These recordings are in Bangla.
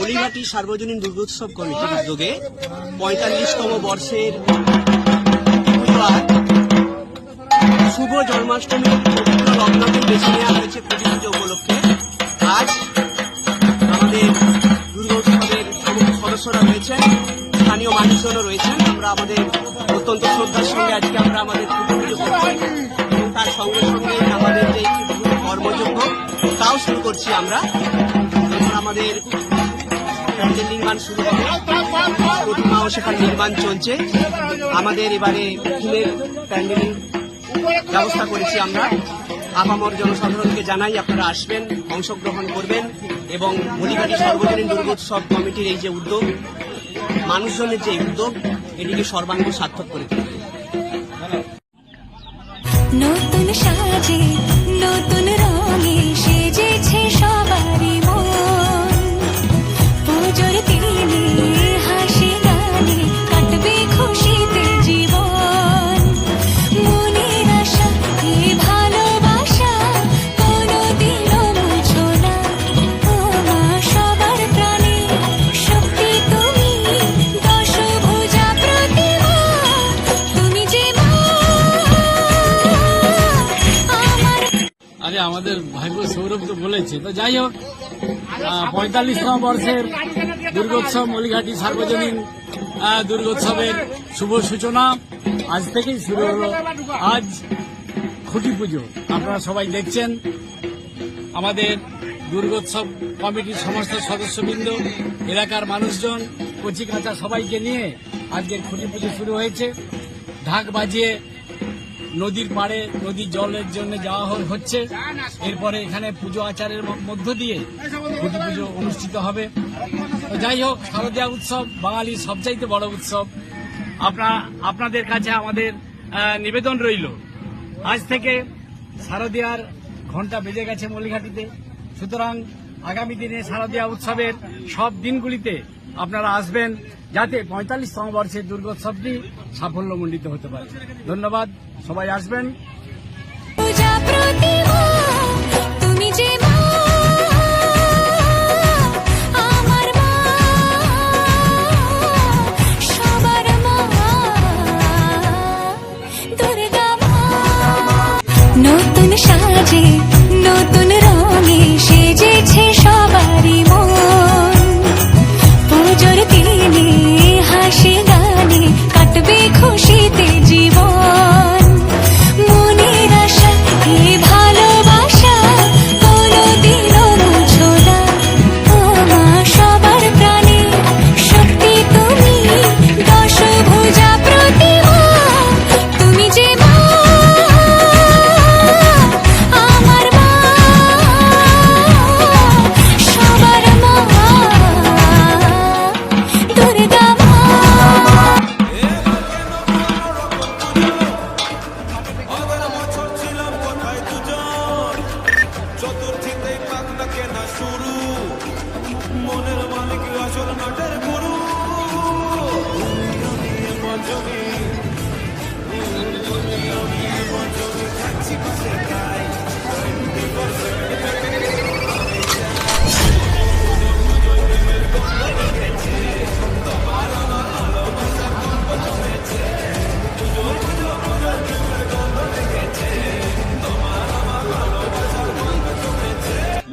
মলিঘাটি সার্বজনীন দুর্গোৎসব কমিটির উদ্যোগে পঁয়তাল্লিশতম বর্ষের শুভ জন্মাষ্টমীর লগ্নকে বেছে নেওয়া হয়েছে পুজো পুজো উপলক্ষে। আজ আমাদের দুর্গোৎসবের সমস্ত সদস্যরা রয়েছেন, স্থানীয় মানুষজনও রয়েছেন। আমরা আমাদের অত্যন্ত শ্রদ্ধার সঙ্গে আজকে আমরা আমাদের পুজো পুজো করছি এবং তার সঙ্গে সঙ্গে আমাদের যে কর্মযোগ্য তাও শুরু করছি আমরা আমাদের প্যান্ডেল নির্মাণ শুরু হবে প্রতিমাও সেখানে নির্মাণ চলছে আমাদের এবারে ফুলের প্যান্ডেলিং ব্যবস্থা করেছি আমরা আপামর জনসাধারণকে জানাই আপনারা আসবেন অংশগ্রহণ করবেন এবং মলিঘাটি সর্বজনীন দুর্গোৎসব কমিটির এই যে উদ্যোগ মানুষজনের যে উদ্যোগ এটিকে সর্বাঙ্গ সার্থক করে তুলবে নতুন সাজে আরে আমাদের ভাগ্য সৌরভ তো বলেছে। তো যাই হোক পঁয়তাল্লিশতম বর্ষের দুর্গোৎসব মলিঘাটি সার্বজনীন দুর্গোৎসবের শুভ সূচনা আজ থেকেই শুরু হলো। আজ খুঁটি পুজো, আপনারা সবাই দেখছেন। আমাদের দুর্গোৎসব কমিটির সমস্ত সদস্যবৃন্দ, এলাকার মানুষজন কচি কাঁচা সবাইকে নিয়ে আজকের খুঁটি পুজো শুরু হয়েছে। ঢাক বাজিয়ে নদীর পাড়ে নদীর জলের জন্য যাওয়া হচ্ছে। এরপরে এখানে পুজো আচারের মধ্য দিয়ে খুঁটি পুজো অনুষ্ঠিত হবে। যাই হোক, শারদীয়া উৎসব বাঙালির সবচাইতে বড় উৎসব। আপনা আপনাদের কাছে আমাদের নিবেদন রইল। আজ থেকে শারদীয়ার ঘণ্টা বেজে গেছে মলিঘাটিতে সুতরাং আগামী দিনে শারদীয়া উৎসবের সব দিনগুলিতে আপনারা আসবেন যাতে পঁয়তাল্লিশতম বর্ষের দুর্গোৎসবটি সাফল্যমণ্ডিত হতে পারে। ধন্যবাদ, সবাই আসবেন। নতুন সাজে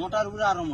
মোটার উপরে আরও মোটা